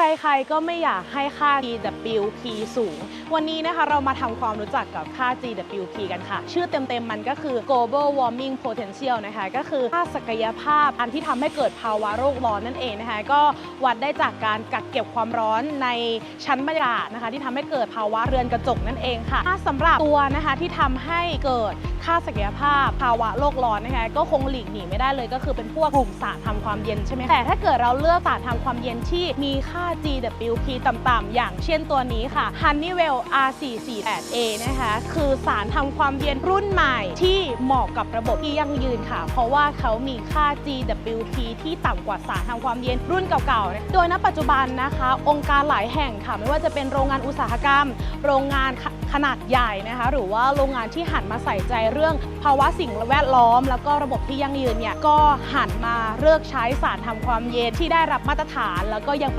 ใครๆก็ไม่อยากให้ค่า GWP สูง วันนี้นะคะเรามาทำความรู้จักกับค่า GWP กันค่ะ ชื่อเต็มๆมันก็คือ global warming potential นะคะก็คือค่าศักยภาพอันที่ทำให้เกิดภาวะโลกร้อนนั่นเองนะคะก็วัดได้จากการกักเก็บความร้อนในชั้นบรรยากาศนะคะ ที่ทำให้เกิดภาวะเรือนกระจกนั่นเองค่ะถ้าสำหรับตัวนะคะที่ทำให้เกิดค่าศักยภาพ ภาวะโลกร้อนนะคะก็คงหลีกหนีไม่ได้เลยก็คือเป็นพวกกลุ่มสารทำความเย็นใช่ไหมแต่ถ้าเกิดเราเลือกสารทำความเย็นที่มีค่า GWP ต่ำๆ อย่างเช่นตัวนี้ค่ะ Honeywell R448A นะคะ คือสารทำความเย็นรุ่นใหม่ที่เหมาะกับระบบที่ยั่งยืนค่ะ เพราะว่าเขามีค่า GWP ที่ต่ำกว่าสารทำความเย็นรุ่นเก่าๆ โดยณปัจจุบันนะคะ องค์การหลายแห่งค่ะ ไม่ว่าจะเป็นโรงงานอุตสาหกรรม โรงงานขนาดใหญ่นะคะ หรือว่าโรงงานที่หันมาใส่ใจเรื่องภาวะสิ่งแวดล้อม แล้วก็ระบบที่ยั่งยืนเนี่ยก็หันมาเลิกใช้สารทำความเย็นที่ได้รับมาตรฐาน แล้วก็ยังเป็น